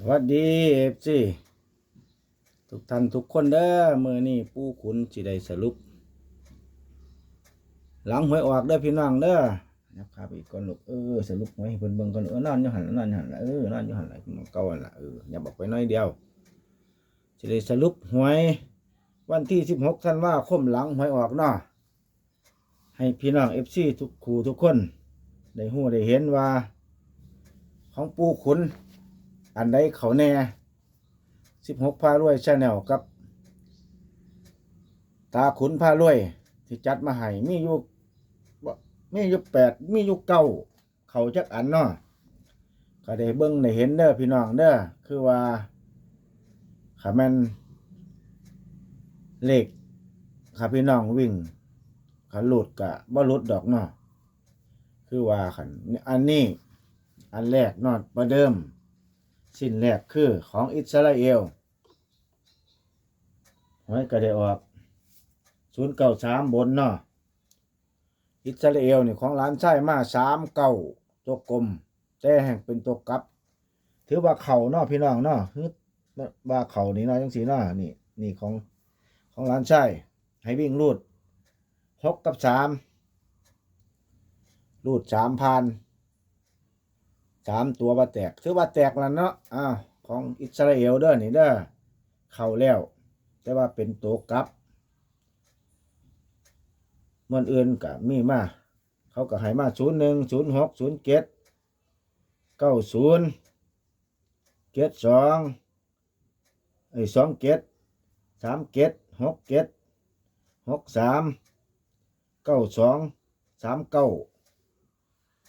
สวัสดีเอฟซีทุกท่านทุกคนเด้อมือนี้ปู่ขุนสิได้สรุป หลังหวยออกเด้อพี่น้องเด้อนะครับอีกคนลูกเออสรุปหวยให้เพิ่นเบิ่งก่อนเออนอนอยู่หันนอนอยู่หันละเออนอนอยู่หันละเก่าละเอออย่าบอกไปน้อยเดียวสิได้สรุปหวย วันที่16ธันวาคมหลังหวยออกเนาะให้พี่น้อง FC ทุกคู่ทุกคน ได้ฮู้ได้เห็นว่า ของปูขุน อันใดเขาแน่สิบหกพารวยชาแนลกับ ตาขุนพารวย ที่จัดมาให้มีอยู่บ่มีอยู่แปดมีอยู่เก้าเขาจักอันเนาะก็ได้เบิ่งได้เห็นเด้อพี่น้องเด้อคือว่าขาแมนเลขขาพี่น้องวิ่งขาหลุดกะบ่หลุดดอกเนาะคือว่าขันอันนี้ อันแรกเนอดประเดิม สิ้นแรกคือของอิสราเอลหวยก็ได้ออกศูนย์เก้าสามบนเนาะอิสราเอลนี่ของร้านไส้มาสามเก้าตัวกลม แต่แห่งเป็นตัวกลับ ถือว่าเข่าเนาะพี่น้องเนาะฮึดว่าเข่านี่เนาะจังสีเนาะนี่นี่ของของร้านไส้ให้วิ่งรูดหกกับสามรูดสามพัน สามตัวว่าแตกถือว่าแตกแล้วเนาะอ้าวของอิสราเอลเด้อนี่เด้อเข้าแล้ว แต่ว่าเป็นตัวกลับมันอื่นก็มีมา เขาก็ให้มาศูนย์หนึ่งศูนย์หกศูนย์เจ็ดเก้าศูนย์เจ็ดสองไอ้สองเจ็ดสามเจ็ดหกเจ็ดหกสามเก้าสองสามเก้า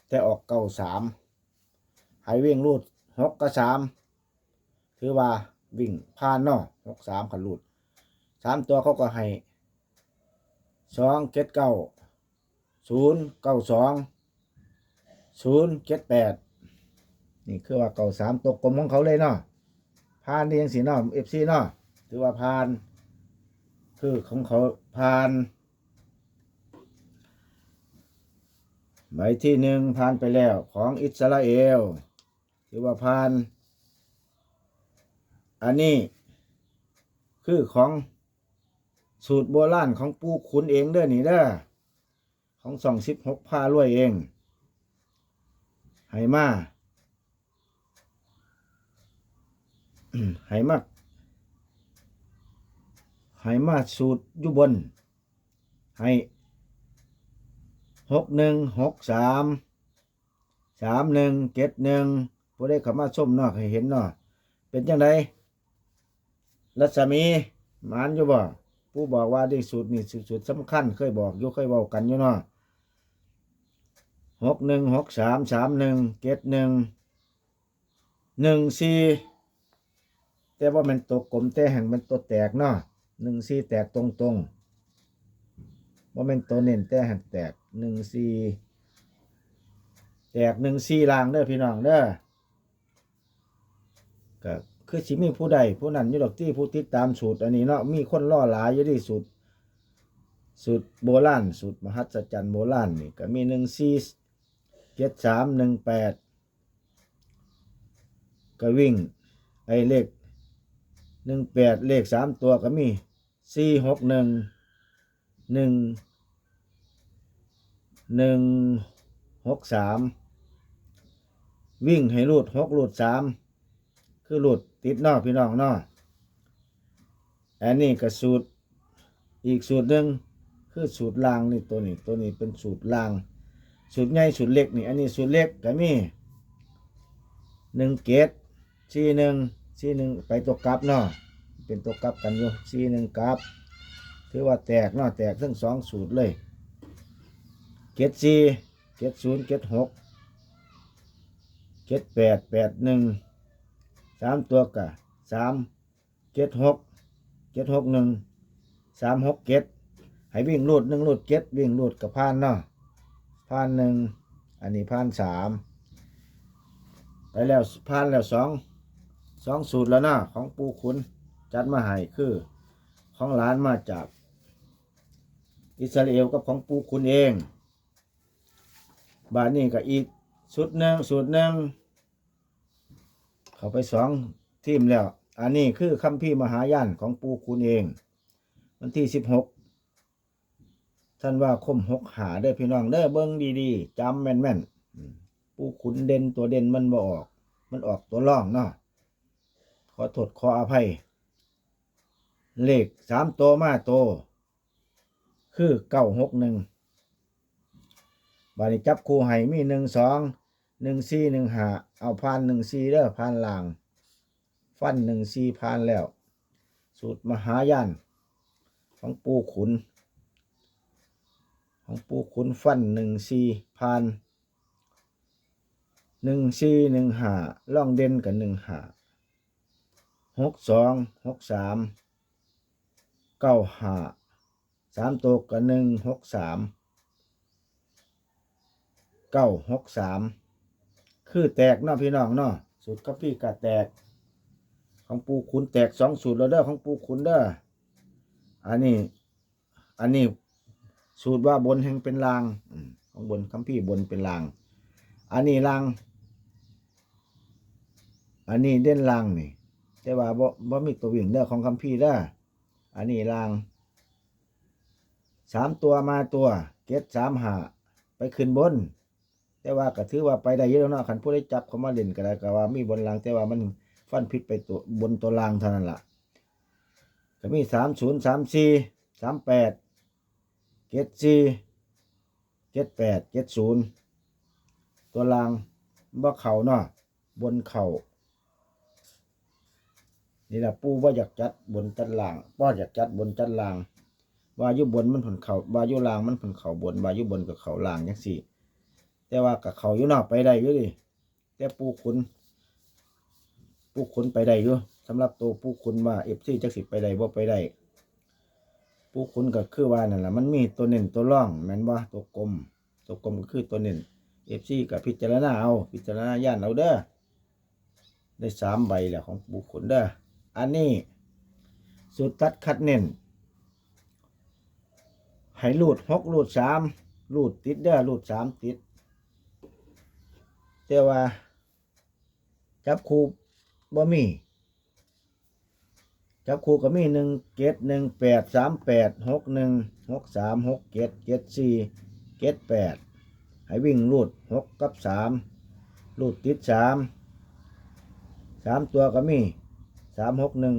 แต่ออกเก้าสาม ให้วิ่งรูดหกกับสามถือว่าวิ่งผ่านนาะหกสามขันรูดสามตัวเขาก็ให้สองเจ็ดเก้าศูนย์เก้าสองศูนย์เจ็ดแปดนี่คือว่าเก้าสามตกกลมของเขาเลยเนาะผ่านนี่ยังสีเนาะเอฟซีเนาะถือว่าผ่าน คือของเขาผ่านใบที่หนึ่งผ่านไปแล้วของอิสราเอล ถือว่าผ่าน อันนี้ คือของสูตรโบราณของปู่ขุนเองเด้อนี่เด้อของสองสิบหกพารวยเองให้มาอืมให้มาให้มาสูตรยู่บนให้หกหนึ่งหกสามสามหนึ่งเจ็ดหนึ่ง ผู้ได้เข้ามาส้มเนอกให้เห็นเนาะเป็นจังไดรัศมีมานอยู่บ่ผู้บอกว่าได้สูตรนี่สูตรสำคัญ เคยบอกอยู่เคยเว้ากันอยู่เนาะหกหนึ่งหกสามสามหนึ่งเจ็ดหนึ่งหนึ่งสี่แต่ว่ามันตัวกลมแต่แห่งมันตัวแตกเนาะหนึ่งสี่แตกตรงตรงว่ามันตัวเน้นแต่แห่งแตกหนึ่งสี่แตกหนึ่งสี่ลางเด้อพี่น้องเด้อ ก็คือสิมีผู้ใดผู้นั้นอยู่ดอกที่ผู้ติดตามสูตร อันนี้เนาะมีคนล่อหลายอยู่ที่สูตรสูตรโบราณสูตรมหัศจรรย์โบราณนี่ก็มีหนึ่งสี่เจ็ดสามหนึ่งแปดก็วิ่งไอ้เลขหนึ่งแปดเลขสามตัวก็มีสี่หกหนึ่งหนึ่งหนึ่งหกสามวิ่งให้รูดหกรูดสาม คือรูดติดนอกพี่น้องนออันนี้ก็สูตรอีกสูตรหนึ่งคือสูตรลางนี่ตัวนี้ตัวนี้เป็นสูตรลาง สูตรใหญ่สูตรเล็กนี่อันนี้สูตรเล็กก็มีหนึ่งเกตสี่หนึ่งสี่หนึ่งไปตัวกลับเนาะเป็นตัวกลับกันอยู่สี่หนึ่งกลับถือว่าแตกเนาะแตกทั้งสองสูตรเลยเกตสี่เกตศูนย์เกตหกเกตแปดแปดหนึ่ง สามตัวกะสามเกตหกเกตหกหนึ่งสามหกเกตให้วิ่งรูดหนึ่งรูดเกตวิ่งรูดกับพานเนาะพานหนึ่งอันนี้พานสามไปแล้วพานแล้วสองสองสูตรแล้วนะของปูขุนจัดมาให้คือของหลานมาจาก อิสราเอลกับของปูขุนเอง บาทนี้ก็อีกชุดหนึ่งสูตรหนึ่ง เขาไปสองทีมแล้ว อันนี้คือคัมภีร์มหายานของปูคุณเอง วันที่สิบหกท่านว่าคมหกหาเด้อพี่น้องเด้อเบิ้งดีๆจำแม่นๆปูขุนเด่นตัวเด่นมันบ่ออก มันออกตัวร่องเนาะขอโทษขออภัย เลขสามตัวมาโต คือเก้าหกหนึ่งบานี้จับคู่ให้มีหนึ่งสอง หนึ่งสี่หนึ่งหาเอาพานหนึ่งสี่เด้อพานลาง ฟันหนึ่งสี่พานแล้ว สูตรมหายานของปูขุน ของปูขุนฟันหนึ่งสี่พานหนึ่งสี่หนึ่งหาล่องเด่นกับหนึ่งหาหกสองหกสามเก้าหาสามตัวกับหนึ่งหกสามเก้าหกสาม คือแตกเนาะพี่น้องเนาะสูตรกับพี่กะแตก ของปูขุนแตกสองสูตรแล้วเด้อของปูขุนเด้ออันนี้ อันนี้สูตรว่าบนแห่งเป็นลางของบนคัมพี่บนเป็นลาง อันนี้ลาง อันนี้เด่นลางนี่แต่ว่าบ่บ่มีตัววิ่งเด้อของคัมพี่เด้ออันนี้ลางสามตัวมาตัว เกตสามหาไปขึ้นบน แต่ว่าก็ถือว่าไปได้เยอะแล้วเนาะคันผู้ได้จับเขามาเล่นก็ได้ก็ว่ามีบนลางแต่ว่ามันฟันพิษไปตัวบนตัวลางเท่านั้นล่ะก็มีสามศูนย์สามสี่สามแปดเจ็ดสี่เจ็ดแปดเจ็ดศูนย์ตัวลางบ่เข่าเนาะบนเข่านี่แหละปูว่าอยากจัดบนจัดล่างว่าอยากจัดบนจัดล่าง ว่ายู่บนมันผลเข่าว่ายู่ล่างมันผลเข่าบนว่าอยู่บนกับเข่าล่างจังสี่ แต่ว่ากับเขาอยู่นอกไปได้อยู่ดิแต่ปูขุนปูขุนไปได้อยู่สำหรับตัวปูขุนว่าเอฟซีจักสิไปได้บ่ไปได้ปูขุนก็คือว่านั่นแหละมันมีตัวเน้นตัวร่องแม่นว่าตัวกลม ตัวกลมก็คือตัวเน้นเอฟซีกับพิจารณาเอาพิจารณาย่านเอาเด้อได้สามใบแหล้วของปูขุนเด้ออันนี้สุดตัดคัดเน้นให้รูดหกรูดสามรูดติดเด้อรูดสามติด แต่ว่าจับคู่บ่มี จับคู่ก็มีหนึ่งเกตหนึ่งแปดสามแปดหกหนึ่งหกสามหกเกตเกตสี่เกตแปดให้วิ่งรูดหกกับสามรูดติดสามสามตัวก็มีสามหกหนึ่ง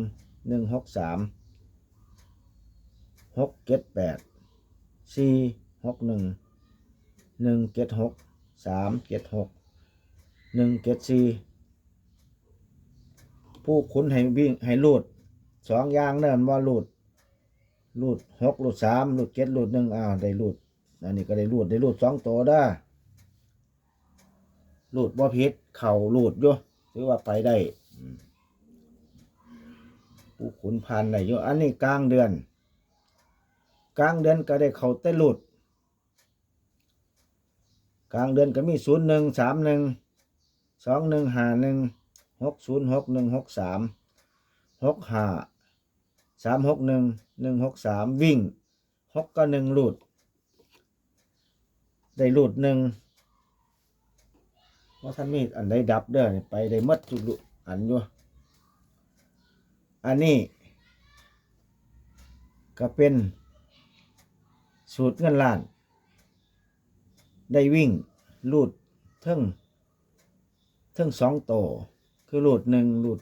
หนึ่งหกสามหกเกตแปดสี่หกหนึ่งหนึ่งเกตหกสามเกตหก หนึ่งเจ็ดสี่ผู้ขุนให้วิ่งให้ลูดสองอย่างเนินว่าลูดลูดหกลูดสามลูดเจ็ดลูดหนึ่งอ้าวได้ลูดอันนี้ก็ได้ลูดได้ลูดสองตัวได้ลูดบ่พิษเข่าลูดอยู่ถือว่าไปได้ผู้ขุนพันได้อยู่อันนี้กลางเดือน กลางเดือนก็ได้เข่าเต้ลูดกลางเดือนก็มีศูนย์หนึ่งสามหนึ่ง สองหนึ่งห้าหนึ่งหกศูนย์หกหนึ่งหกสามหกห้าสามหกหนึ่งหนึ่งหกสามวิ่งหกก็หนึ่งหลูดได้หลูดหนึ่งว่าท่านมีอันใดดับเด้อไปได้หมัดทุกลูกอันอยู่อันนี้ ก็เป็นสูตรเงินล้าน ได้วิ่งลูดเทิง ทิงสองโตวคือลูดหนึ่งลูด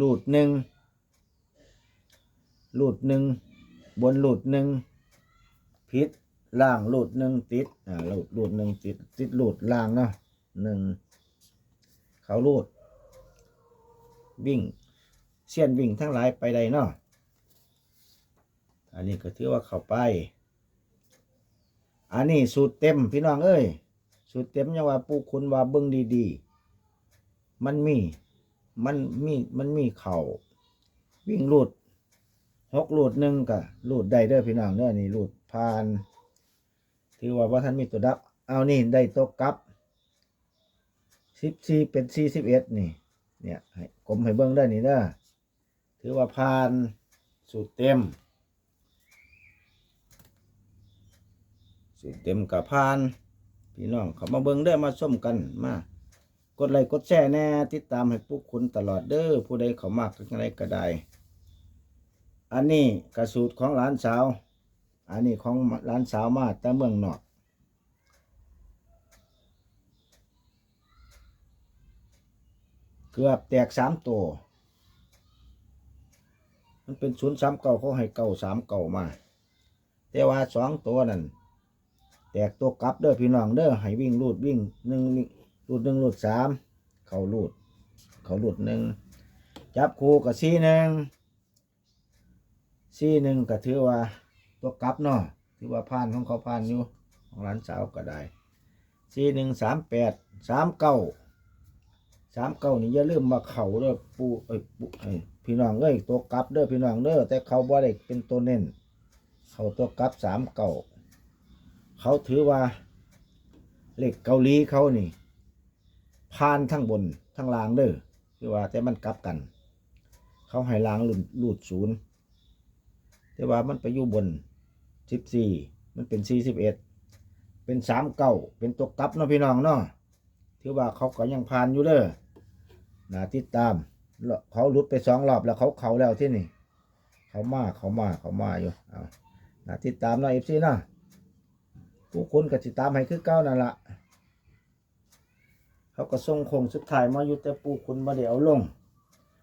ลูดหนึ่งลูดหนึ่งบนลูดหนึ่งพิษล่างลูดหนึ่งติดอ่าลูดลูดหนึ่งติดติดลูดล่างเนาะหนึ่งเขาลูด วิ่งเสี้ยนวิ่งทั้งหลายไปใดเนาะอันนี้ก็ถือว่าเข้าไปอันนี้สูตรเต็มพี่น้องเอ้ยสูตรเต็มยังว่าปูคุณว่าเบิ้งดีๆ มันมี มันมี มันมีเข่าวิ่งลูดหกลูดหนึ่งกะลูดได้เด้อพี่น้องเด้อนี่ลูดผ่านถือว่าว่าท่านมีตัวดับ เอานี่ได้ตัวกลับสิบสี่เป็นสี่สิบเอ็ดนี่ เนี่ยให้กลมให้เบิ้งได้นี่เด้อถือว่าผ่านสูตรเต็ม สูตรเต็มกับพาน พี่น้องเขามาเบิ่งได้มาส้มกันมา กดไลค์กดแชร์แน่ติดตามให้พวกคุณตลอดเด้อผู้ใดเขามากทั้งไรก็ได้อันนี้กระสูตรของหลานสาว อันนี้ของหลานสาวมาแต่เมืองนอกเกือบแตกสามตัวมันเป็นศูนย์สามเก่าเขาให้เก่าสามเก่ามา แต่ว่าสองตัวนั่นแตกตัวกลับเด้อพี่น้องเด้อให้วิ่งรูดวิ่งหนึ่ง รูดหนึ่งรูดสามเขารูด เขารูดหนึ่งจับคู่กับซีหนึ่งซีหนึ่งก็ถือว่าตัวกลับเนาะถือว่าผ่านของเขาผ่านอยู่ของร้านสาวก็ได้ซีหนึ่งสามแปดสามเก้าสามเก้านี่อย่าลืมมาเขาเด้อปูเอ้ยปูเอ้ยพี่น้องเอ้ยตัวกลับเด้อพี่น้องเด้อแต่เขาบ่ได้เป็นตัวเน้นเขาตัวกลับสามเก่าเขาถือว่าเหล็กเกาหลีเขานี่ พานทั้งบนทั้งล่างเด้อคือว่าแต่มันกลับกัน เขาให้ล่างหลุดลูดศูนย์แต่ว่ามันไปอยู่บนสิบสี่มันเป็นสี่สิบเอ็ดเป็นสามเก่าเป็นตัวกลับเนาะพี่น้องเนาะถือว่าเขาก็ยังพานอยู่เด้อนาติดตามเขาลุดไปสองรอบแล้วเขาเขาแล้วที่นี่ เขามาเขามาเขามาอยู่เอานะติดตามหน่อยเอฟซีนะผู้คนก็ติดตามให้คือเก้านั่นละ เขาก็ส่งคงสุดท้ายมาอยู่แต่ปูคุณมาเดี๋ยวลง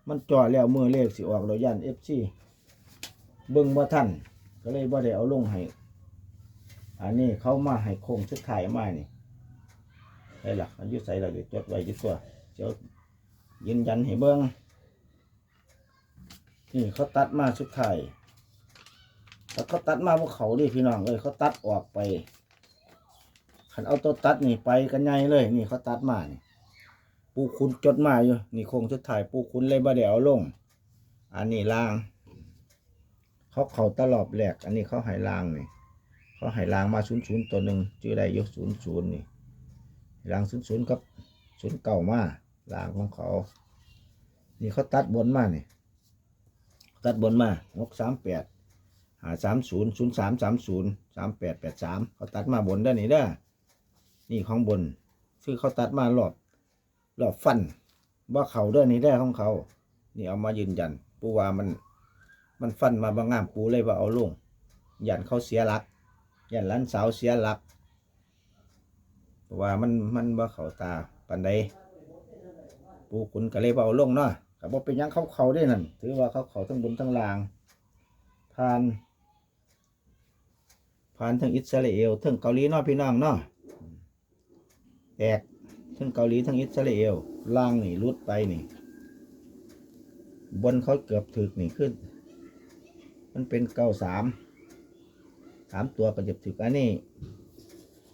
มันจ่อแล้วมือเลขสิออกเรายันเอฟซีเบิ่งว่าท่านก็เลยบ่ได้เอาลงให้ อันนี้เขามาให้โคงสุดท้ายมานี่ได้ละอันอายุใส่เราเดี๋ยวจดไว้ดีกว่าเดี๋ยวยืนยันให้เบิ่งนี่เขาตัดมาสุดท้ายแล้วเขาตัดมาพวกเขาดิพี่น้องเลยเขาตัดออกไป ขันเอาตัวตัดนี่ไปกันใหญ่เลย นี่เขาตัดมานี่ปูคุณจดมาอยู่ นี่โคงสุดท้ายปูคุณเลยบ่ได้เอาลง อันนี้ล่าง เขาเขาตลอบแหลก อันนี้เขาหายล่างนี่ เขาหายล่างมาศูนย์ศูนย์ตัวหนึ่งชื่อได้ยกศูนย์ศูนย์นี่ล่างศูนย์ศูนย์กับศูนย์เก่ามาล่างของเขา นี่เขาตัดบนมานี่ ตัดบนมาหกสามแปดหาสามศูนย์ศูนย์สามสามศูนย์สามแปดแปดสามเขาตัดมาบนได้นนี้เด้อ นี่ของบน คือเขาตัดมารอบรอบฟันว่าเขาเด้านนี้ได้ของเขา นี่เอามายืนยัน ปูว่ามัน มันฟันมาบางงามปูเลยว่าเอาลงยันเขาเสียหลักยันหล้านสาวเสียหลักว่ามันมันว่าเขาตาปันใดปูขุนก็เลยเอาลงเนาะกับว่าเป็นยังเขาเขาได้นั่นถือว่าเขาเขาทั้งบนทั้งล่างผ่านผ่านทั้งอิสราเอลทั้งเกาหลีเนาะพี่น้องเนาะ แตกทั้งเกาหลีทั้งอิสราเอลล่างนี่รุดไปนี่ บนเขาเกือบถึกนี่ขึ้น มันเป็นเก้าสามสามตัวก็จะถึกอันนี้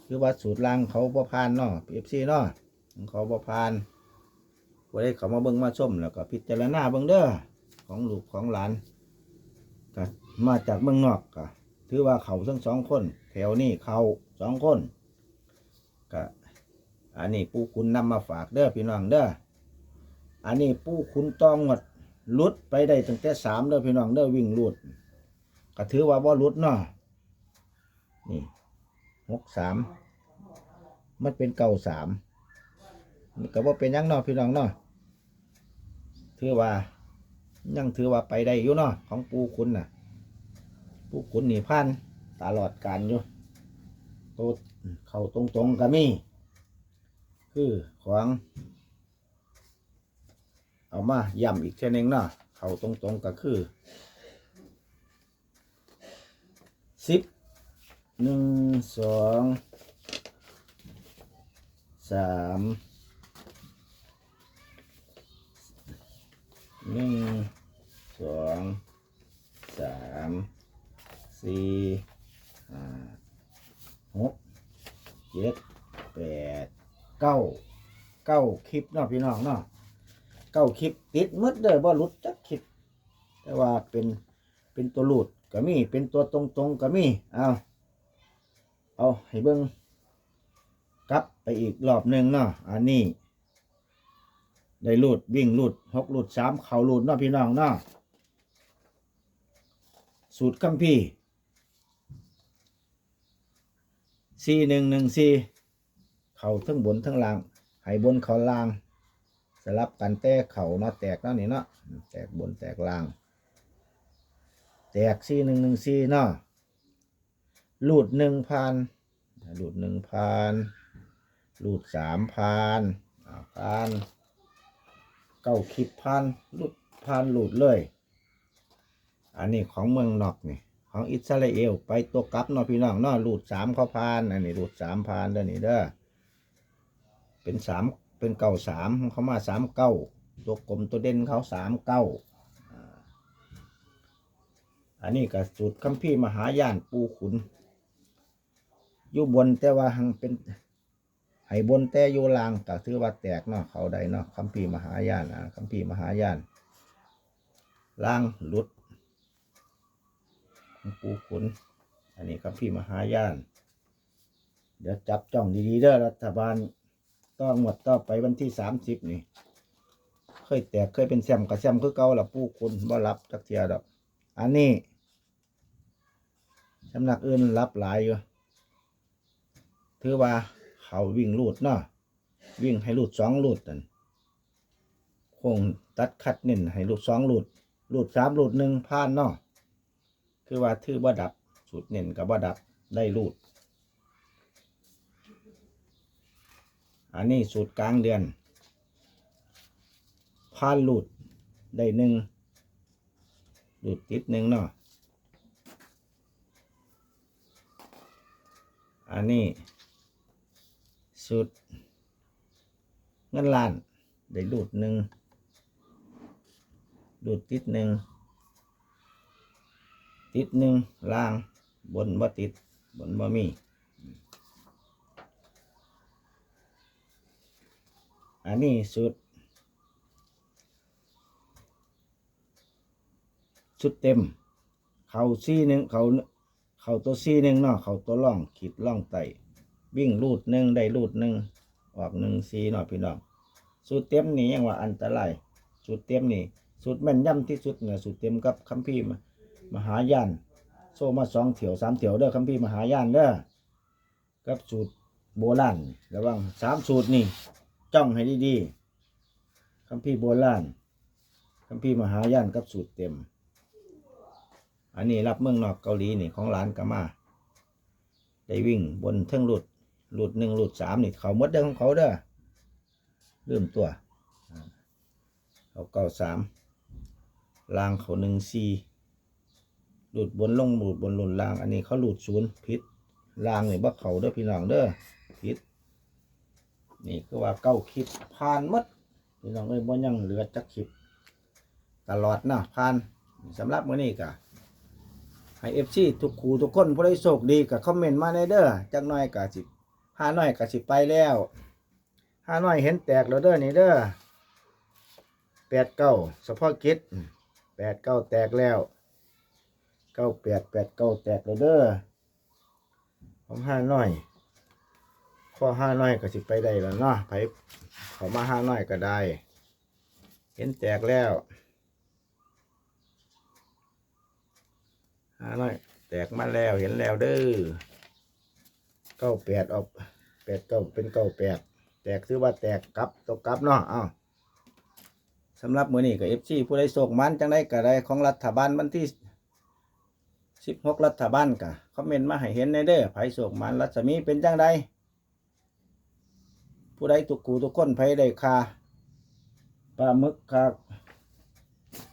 คือว่าสูตรล่างเขาบ่ผ่านเนาะเอฟซีเนาะขอเขาบ่ผ่านก็ได้เขามาเบิ่งมาชมแล้วก็พิจารณาเบิ่งเด้อของลูกของหลานก็มาจากเมืองนอกก็ถือว่าเขาทั้งสองคน แถวนี้เขาสองคนก็ อันนี้ปูคุณนำมาฝากเด้อพี่น้องเด้ออันนี้ปูคุณต้องหมดลุดไปได้ตั้งแต่สามเด้อพี่น้องเด้อวิ่งลุดก็ถือว่าบ่ลุดเนาะนี่หกสามมันเป็นเก่าสามก็บ่เป็นยังเนาะพี่น้องเนาะถือว่ายังถือว่าไปได้อยู่เนาะของปูคุณน่ะ ปูคุณนี่พันตลอดการอยู่ตัวเขาตรงๆก็มี คือของเอามาย้ำอีกเช่นนึงเนาะเขาตรงๆก็คือสิบหนึ่งสองสามหนึ่งสองสามสี่ห้าหกเจ็ดแปด เก้าเก้าคลิปเนาะพี่น้องเนาะเก้าคลิปติดมืดเลยว่าหลุดจักคลิป แต่ว่าเป็นเป็นตัวหลุดก็มี เป็นตัวตรงๆก็มีเอาเอาให้เบิ้งกลับไปอีกรอบหนึ่งเนาะอันนี้ ได้หลูดวิ่งหลูดหกหลูดสามเข่าหลูดเนาะพี่น้องเนาะสูตรคัมพี่สี่หนึ่งหนึ่งสี่ เข่าทั้งบนทั้งล่างให้บนเข่าล่าง สลับกันแต่เข่าเนาะแตกเนาะนี่เนาะแตกบนแตกล่าง แตกสี่หนึ่งหนึ่งสี่เนาะหลุดหนึ่งพันหลุดหนึ่งพันหลุดสามพันพันเก้าคิดพันหลุดพันหลุดเลย อันนี้ของเมืองนอกนี่ของอิสราเอลไปตัวกลับเนาะพี่น้องเนาะรูดสามเขาพานอันนี้รูดสามพานเด้อนี่เด้อ เป็นสามเป็นเก้าสามเขามาสามเก้าตัวกลมตัวเด่นเขาสามเก้าอันนี้ก็สูตรคัมภีร์มหายานปูขุน อยู่บนแต่ว่าหังเป็นให้บนแต่อยู่ลางก็ถือว่าแตกเนาะเขาใดเนาะคัมภีร์มหายานอะคัมภีร์มหายานล่างหลุดปูขุน อันนี้ครับพี่มหายาน เดี๋ยวจับจ้องดีๆเด้อรัฐบาล ต้องหมดต่อไปวันที่สามสิบนี่ เคยแตกเคยเป็นแซมกับแซมคือเก่าละปูขุนบ่รับจักเทียดอก อันนี้สำนักอื่นรับหลายอยู่ ถือว่าเขาวิ่งลูดเนาะวิ่งให้ลูดสองลูดนั่นคงตัดคัดเน้นให้ลูดสองลูดลูดสามลูดหนึ่งผ่านเนาะคือว่าถือบ่ดับสูตรเน้นกับบ่ดับได้รูด อันนี้สูตรกลางเดือนพานรูดได้หนึ่งรูดติดหนึ่งเนาะอันนี้สูตรเงินล้านได้รูดหนึ่งรูดติดหนึ่งติดหนึ่งล่างบนบ่ติดบนบ่มี อันนี้สุด สุดเต็ม เขาซี่หนึ่งเขาเขาตัวซี่หนึ่งเนาะเขาตัวล่องขีดล่องไตวิ่งรูดหนึ่งได้รูดหนึ่งออกหนึ่งซีเนาะพี่น้องสุดเต็มนี่ยังว่าอันตรายสุดเต็มนี่สุดแม่นย่ำที่สุดเนี่ยสุดเต็มกับคัมภีร์มาหายานโซมาสองเถียวสามเถียวเด้อคัมภีร์มหายานเด้อกับสูตรโบราณระวังสามสูตรนี่ จ้องให้ดีๆคัมภีร์โบราณคัมภีร์มหายานกับสูตรเต็ม อันนี้รับเมืองนอกเกาหลีนี่ของร้านกามา ได้วิ่งบนเทิงหลุดหลุดหนึ่งหลุดสามนี่เขามดเด้อของเขาเด้อลืมตัว เขาเก้าสามลางเขาหนึ่งสี่หลุดบนลงหลุดบนหลุดลาง อันนี้เขาหลุดศูนย์พิษลางนี่บ่เขาเด้อพี่น้องเด้อ นี่คือว่าเก้าคลิปผ่านมดพี่น้องเอ้ยบ่ยังเหลือจักคลิป ตลอดนะผ่านสำหรับมื้อนี้ก็ให้เอฟซีทุกครูทุกคนผู้ใดโชคดีก็คอมเมนต์มาในเด้อจักหน่อยก็สิห้าน้อยก็สิไปแล้วห้าน้อยเห็นแตกแล้วเด้อนี่เด้อแปดเก้าเฉพาะกิจแปดเก้าแตกแล้วเก้าแปดแปดเก้าแตกแล้วเด้อผมห้าน้อย ข้อห้าน้อยก็สิไปได้แล้วเนาะไปเขามาห้าน้อยก็ได้ เห็นแตกแล้วห้าน้อย แตกมาแล้วเห็นแล้วเด้อเก้าแปดออกแปดเก้าเป็นเก้าแปดแตกถือว่าแตกกลับตกกลับเนาะอ้าวสำหรับมือนี้กับเอฟซีผู้ใดโศกมันจังได้ก็ได้ของรัฐบาลวันที่สิบหกรัฐบาลกะคอมเมนต์มาให้เห็นในเด้อไผโศกมันรัศมีเป็นจังใด ผู้ใดทุกกูทุกคนไผได้คาปลาหมึกคา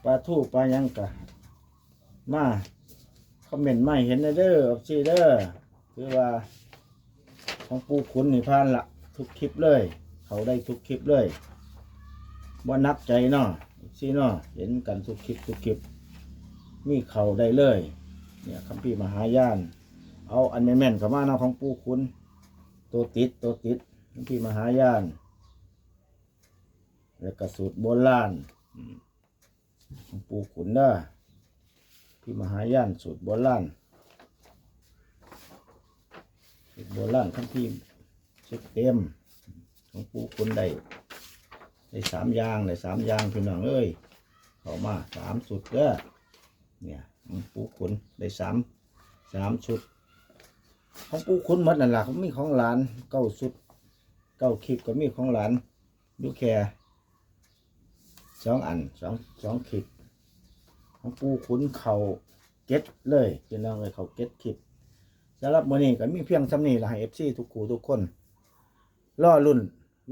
ปลาทูปลายังกะมาคอมเมนต์มาเห็นเด้อออกซีเด้อคือว่า ของปูขุนนี่พานละทุกคลิปเลย เขาได้ทุกคลิปเลยว่านับใจเนาะซีเนาะเห็นกันทุกคลิปทุกคลิปมีเขาได้เลย เนี่ยคัมภีร์มหายาน เอาอันแม่นๆเข้ามาเนาะของปู่คุณตัวติดตัวติด คัมภีร์มหายาน แล้วก็สูตรโบราณอืมของปูขุนเด้อพี่มหายานสูตรโบราณสูตรโบราณคัมภีร์ชุดเต็มของปูขุนได้ได้สามยางได้สามยางพี่น้องเอ้ยเข้ามาสามสุดเด้อเนี่ยของปูขุนได้สามสามชุด ของปูขุนหมดนั่นแหละเขามีของหลานเก้าชุด ก้าคลิปก็มีของหลานดูแค่สองอันสองสองขีดของปูขุนเขาเก็ตเลยพี่น้องเลยเขาเก็ตขีดสำหรับมื้อนี้ก็มีเพียงสำนีละให้ FC ทุกคู่ทุกคนรอรุ่น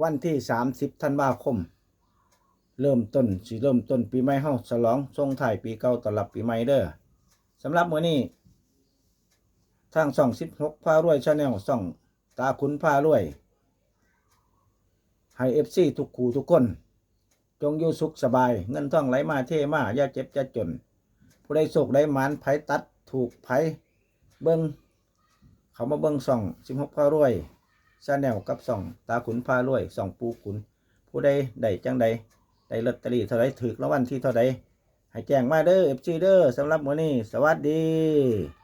วันที่30ธันวาคม เริ่มต้นสิเริ่มต้นปีใหม่เฮาฉลองส่งท้ายปีเก่าต้อนรับปีใหม่เด้อสำหรับมื้อนี้ทางช่อง16พารวยชาแนลช่องตาขุนพารวย ให้ FC ทุกคู่ทุกคน จงอยู่สุขสบาย เงินทองไหลมาเทมาอย่าเจ็บอย่าจน ผู้ใดโศกได้หมานไผตัดถูกไผเบิงเขามาเบิงส่อง16พารวยชาแนลกับส่อง ตาขุนพารวยส่องปูขุน ผู้ใดได้จังใดได้ลอตเตอรี่เท่าไรถือรางวัลที่เท่าใดให้แจ้งมาเด้อ FC เด้อสำหรับมื้อนี้ สวัสดี